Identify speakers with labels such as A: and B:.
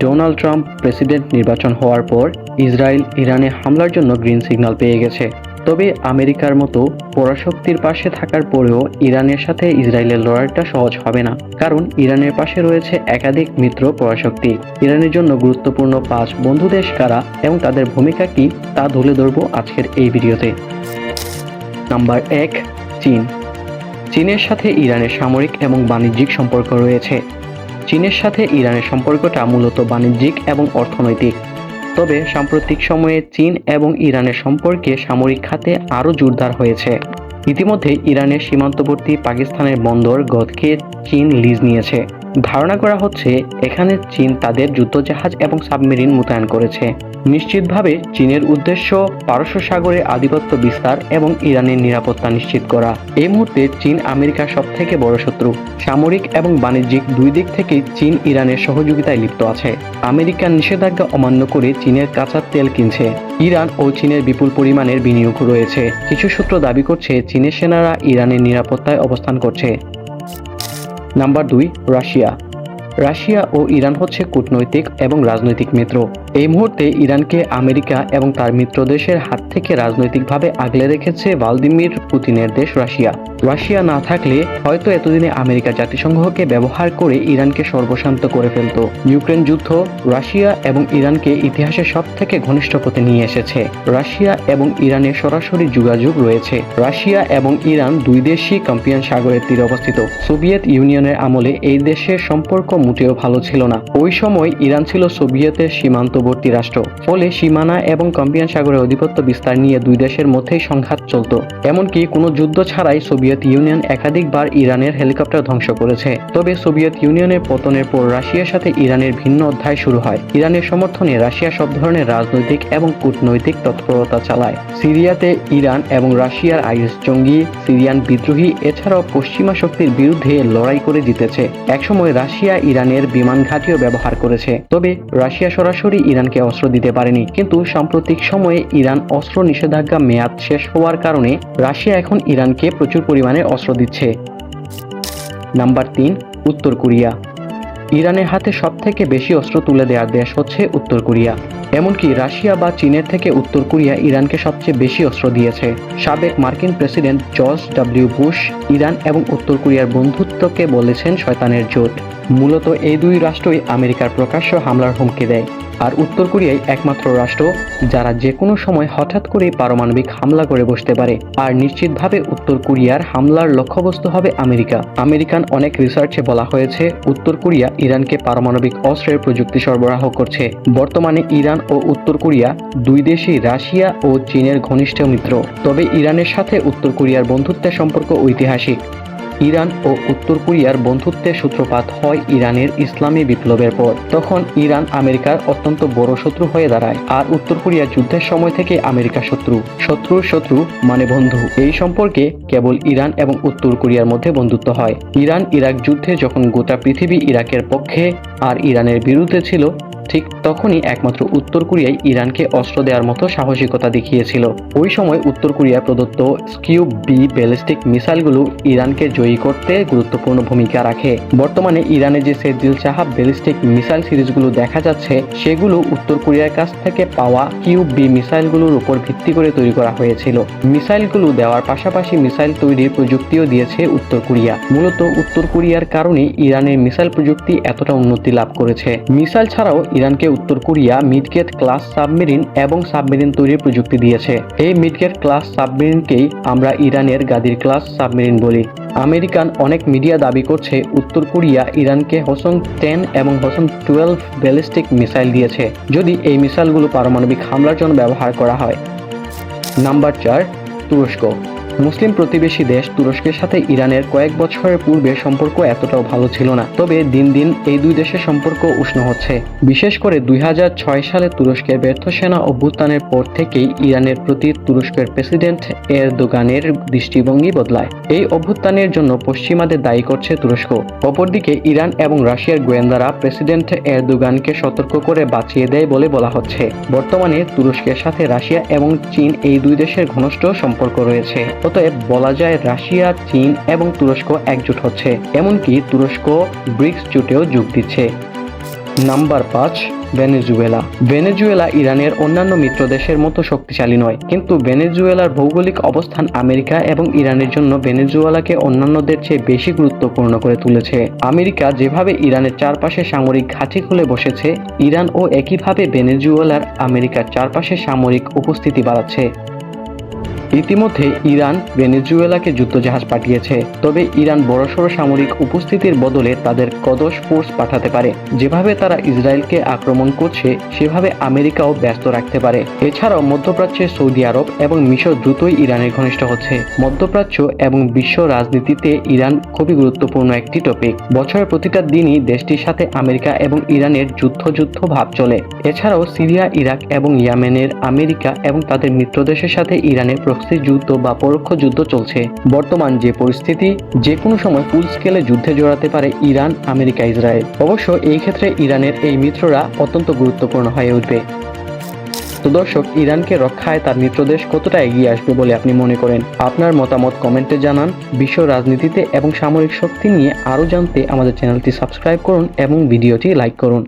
A: Donald Trump president নির্বাচন হওয়ার পর ইসরায়েল ইরানে হামলার জন্য গ্রিন সিগন্যাল পেয়ে গেছে। তবে আমেরিকার মতো পরাশক্তির পাশে থাকার পরেও ইরানের সাথে ইসরায়েলের লড়াইটা সহজ হবে না। কারণ ইরানের পাশে রয়েছে একাধিক মিত্র পরাশক্তি। ইরানের জন্য গুরুত্বপূর্ণ পাঁচ বন্ধু দেশ কারা এবং তাদের ভূমিকা কি তা তুলে ধরবো আজকের এই ভিডিওতে। নাম্বার এক, চীন। চীনের সাথে ইরানের সামরিক এবং বাণিজ্যিক সম্পর্ক রয়েছে। চীনের সাথে ইরানের সম্পর্কটা মূলত বাণিজ্যিক এবং অর্থনৈতিক। তবে সাম্প্রতিক সময়ে চীন এবং ইরানের সম্পর্কে সামরিক খাতে আরও জোরদার হয়েছে। ইতিমধ্যে ইরানের সীমান্তবর্তী পাকিস্তানের বন্দর গদকে চীন লিজ নিয়েছে। ধারণা করা হচ্ছে এখানে চীন তাদের যুদ্ধজাহাজ এবং সাবমেরিন মোতায়েন করেছে। নিশ্চিতভাবে চীনের উদ্দেশ্য পারস্য সাগরে আধিপত্য বিস্তার এবং ইরানের নিরাপত্তা নিশ্চিত করা। এই মুহূর্তে চীন আমেরিকার সবথেকে বড় শত্রু। সামরিক এবং বাণিজ্যিক দুই দিক থেকেই চীন ইরানের সহযোগিতায় লিপ্ত আছে। আমেরিকার নিষেধাজ্ঞা অমান্য করে চীনের কাঁচা তেল কিনছে। ইরান ও চীনের বিপুল পরিমাণের বিনিয়োগ রয়েছে। কিছু সূত্র দাবি করছে চীনের সেনারা ইরানের নিরাপত্তায় অবস্থান করছে। নাম্বার দুই রাশিয়া। রাশিয়া ও ইরান হচ্ছে কূটনৈতিক এবং রাজনৈতিক মিত্র। এই মুহূর্তে ইরানকে আমেরিকা এবং তার মিত্র দেশের হাত থেকে রাজনৈতিকভাবে আগলে রেখেছে ভ্লাদিমির পুতিনের দেশ রাশিয়া। রাশিয়া না থাকলে হয়তো এতদিনে আমেরিকা জাতিসংঘকে ব্যবহার করে ইরানকে সর্বশান্ত করে ফেলত। ইউক্রেন যুদ্ধ, রাশিয়া এবং ইরানকে ইতিহাসের সব থেকে ঘনিষ্ঠ পথে নিয়ে এসেছে। রাশিয়া এবং ইরানের সরাসরি যোগাযোগ রয়েছে। রাশিয়া এবং ইরান দুই দেশই কাম্পিয়ান সাগরের তীরে অবস্থিত। সোভিয়েত ইউনিয়নের আমলে এই দেশের সম্পর্ক মোটেও ভালো ছিল না। ওই সময় ইরান ছিল সোভিয়েতের সীমান্তবর্তী রাষ্ট্র। ফলে সীমানা এবং কাম্পিয়ান সাগরের আধিপত্য বিস্তার নিয়ে দুই দেশের মধ্যেই সংঘাত চলত। এমনকি কোনো যুদ্ধ ছাড়াই সোভিয়েত ইউনিয়ন একাধিকবার ইরানের হেলিকপ্টার ধ্বংস করেছে। তবে সোভিয়েত ইউনিয়নের পতনের পর রাশিয়ার সাথে ইরানের ভিন্ন অধ্যায় শুরু হয়। ইরানের সমর্থনে রাশিয়া সব ধরনের রাজনৈতিক এবং কূটনৈতিক তৎপরতা চালায়। সিরিয়াতে ইরান এবং রাশিয়ার আইএস জঙ্গি, সিরিয়ান বিদ্রোহী, এছাড়াও পশ্চিমা শক্তির বিরুদ্ধে লড়াই করে জিতেছে। একসময় রাশিয়া ইরানের বিমান ঘাঁটিও ব্যবহার করেছে। তবে রাশিয়া সরাসরি ইরানকে অস্ত্র দিতে পারেনি। কিন্তু সাম্প্রতিক সময়ে ইরান অস্ত্র নিষেধাজ্ঞা মেয়াদ শেষ হওয়ার কারণে রাশিয়া এখন ইরানকে প্রচুর পরিমাণে অস্ত্র দিচ্ছে। নাম্বার তিন, উত্তর কোরিয়া। ইরানের হাতে সবথেকে বেশি অস্ত্র তুলে দেওয়ার দেশ হচ্ছে উত্তর কোরিয়া। এমনকি রাশিয়া বা চীনের থেকে উত্তর কোরিয়া ইরানকে সবচেয়ে বেশি অস্ত্র দিয়েছে। সাবেক মার্কিন president George W Bush Iran এবং উত্তর কোরিয়ার বন্ধুত্বকে বলেছেন শয়তানের জোট। মূলত এই দুই রাষ্ট্রই আমেরিকার প্রকাশ্য হামলার হুমকি দেয়। আর উত্তর কোরিয়াই একমাত্র রাষ্ট্র, যারা যে কোনো সময় হঠাৎ করে পারমাণবিক হামলা করে বসতে পারে। আর নিশ্চিতভাবে উত্তর কোরিয়ার হামলার লক্ষ্যবস্তু হবে আমেরিকা। আমেরিকান অনেক রিসার্চে বলা হয়েছে, উত্তর কোরিয়া ইরানকে পারমাণবিক অস্ত্রের প্রযুক্তি সরবরাহ করছে। বর্তমানে ইরান ও উত্তর কোরিয়া দুই দেশই রাশিয়া ও চীনের ঘনিষ্ঠ মিত্র। তবে ইরানের সাথে উত্তর কোরিয়ার বন্ধুত্বের সম্পর্ক ঐতিহাসিক। ইরান ও উত্তর কোরিয়ার বন্ধুত্বের সূত্রপাত হয় ইরানের ইসলামী বিপ্লবের পর। তখন ইরান আমেরিকার অত্যন্ত বড় শত্রু হয়ে দাঁড়ায়, আর উত্তর কোরিয়া যুদ্ধের সময় থেকে আমেরিকা শত্রু। শত্রুর শত্রু মানে বন্ধু। এই সম্পর্কে কেবল ইরান এবং উত্তর কোরিয়ার মধ্যে বন্ধুত্ব হয়। ইরান ইরাক যুদ্ধে যখন গোটা পৃথিবী ইরাকের পক্ষে, আর ইরানের বিরুদ্ধে ছিল ঠিক তখনই একমাত্র উত্তর কোরিয়াই ইরানকে অস্ত্র দেওয়ার মতো সাহসিকতা দেখিয়েছিল। ওই সময় উত্তর কোরিয়া প্রদত্ত স্কিউ বি ব্যালিস্টিক মিসাইলগুলো ইরানকে জয়ী করতে গুরুত্বপূর্ণ ভূমিকা রাখে। বর্তমানে ইরানে যে সেদিল চাহাব ব্যালিস্টিক মিসাইল সিরিজগুলো দেখা যাচ্ছে, সেগুলো উত্তর কোরিয়ার কাছ থেকে পাওয়া কিউ বি মিসাইলগুলোর উপর ভিত্তি করে তৈরি করা হয়েছিল। মিসাইলগুলো দেওয়ার পাশাপাশি মিসাইল তৈরির প্রযুক্তিও দিয়েছে উত্তর কোরিয়া। মূলত উত্তর কোরিয়ার কারণে ইরানের মিসাইল প্রযুক্তি এতটা উন্নতি লাভ করেছে। মিসাইল ছাড়াও ইরানকে উত্তর কোরিয়া মিডগেট ক্লাস সাবমেরিন এবং সাবমেরিন তৈরির প্রযুক্তি দিয়েছে। এই মিডগেট ক্লাস সাবমেরিনকেই আমরা ইরানের গাদির ক্লাস সাবমেরিন বলি। আমেরিকান অনেক মিডিয়া দাবি করছে, উত্তর কোরিয়া ইরানকে হোসন টেন এবং হোসন টুয়েলভ ব্যালিস্টিক মিসাইল দিয়েছে, যদি এই মিসাইলগুলো পারমাণবিক হামলার জন্য ব্যবহার করা হয়। নাম্বার চার, তুরস্ক। মুসলিম প্রতিবেশী দেশ তুরস্কের সাথে ইরানের কয়েক বছরের পূর্বে সম্পর্ক এতটাও ভালো ছিল না। তবে দিন দিন এই দুই দেশের সম্পর্ক উষ্ণ হচ্ছে। বিশেষ করে দুই হাজার ছয় সালে তুরস্কের ব্যর্থ সেনা অভ্যুত্থানের পর থেকেই ইরানের প্রতি তুরস্কের প্রেসিডেন্ট এরদোগানের দৃষ্টিভঙ্গি বদলায়। এই অভ্যুত্থানের জন্য পশ্চিমাদের দায়ী করছে তুরস্ক। অপরদিকে ইরান এবং রাশিয়ার গোয়েন্দারা প্রেসিডেন্ট এর এরদোগানকে সতর্ক করে বাঁচিয়ে দেয় বলে বলা হচ্ছে। বর্তমানে তুরস্কের সাথে রাশিয়া এবং চীন এই দুই দেশের ঘনিষ্ঠ সম্পর্ক রয়েছে। অতএব বলা যায় রাশিয়া, চীন এবং তুরস্ক একজোট হচ্ছে। এমনকি তুরস্ক ব্রিক্স জোটেও যোগ দিচ্ছে। নাম্বার পাঁচ, ভেনেজুয়েলা। ভেনেজুয়েলা ইরানের অন্যান্য মিত্র দেশের মতো শক্তিশালী নয়। কিন্তু ভেনেজুয়েলার ভৌগোলিক অবস্থান আমেরিকা এবং ইরানের জন্য ভেনেজুয়েলাকে অন্যান্যদের চেয়ে বেশি গুরুত্বপূর্ণ করে তুলেছে। আমেরিকা যেভাবে ইরানের চারপাশে সামরিক ঘাঁটি খুলে বসেছে ইরান ও একইভাবে ভেনেজুয়েলার আমেরিকার চারপাশে সামরিক উপস্থিতি বাড়াচ্ছে। ইতিমধ্যে ইরান ভেনেজুয়েলাকে যুদ্ধজাহাজ পাঠিয়েছে। তবে ইরান বড়সড় সামরিক উপস্থিতির বদলে তাদের কদস ফোর্স পাঠাতে পারে। যেভাবে তারা ইসরায়েলকে আক্রমণ করছে, সেভাবে আমেরিকাও ব্যস্ত রাখতে পারে। এছাড়াও মধ্যপ্রাচ্যে সৌদি আরব এবং মিশর দ্রুতই ইরানের ঘনিষ্ঠ হচ্ছে। মধ্যপ্রাচ্য এবং বিশ্ব রাজনীতিতে ইরান খুবই গুরুত্বপূর্ণ একটি টপিক বছরের প্রতিটা দিনই দেশটির সাথে আমেরিকা এবং ইরানের যুদ্ধ যুদ্ধ ভাব চলে। এছাড়াও সিরিয়া, ইরাক এবং ইয়ামেনের আমেরিকা এবং তাদের মিত্রদেশের সাথে ইরানের প্রক্সি যুদ্ধ বা পরোক্ষ যুদ্ধ চলছে। বর্তমান যে পরিস্থিতি, যে কোনো সময় ফুল স্কেলে যুদ্ধে জড়াতে পারে ইরান, আমেরিকা, ইসরায়েল। অবশ্য এই ক্ষেত্রে ইরানের এই মিত্ররা অত্যন্ত গুরুত্বপূর্ণ হয়ে উঠবে। তো দর্শক, ইরানকে রক্ষায় তার মিত্রদেশ কতটা এগিয়ে আসবে বলে আপনি মনে করেন? আপনার মতামত কমেন্টে জানান। বিশ্ব রাজনীতিতে এবং সামরিক শক্তি নিয়ে আরও জানতে আমাদের চ্যানেলটি সাবস্ক্রাইব করুন এবং ভিডিওটি লাইক করুন।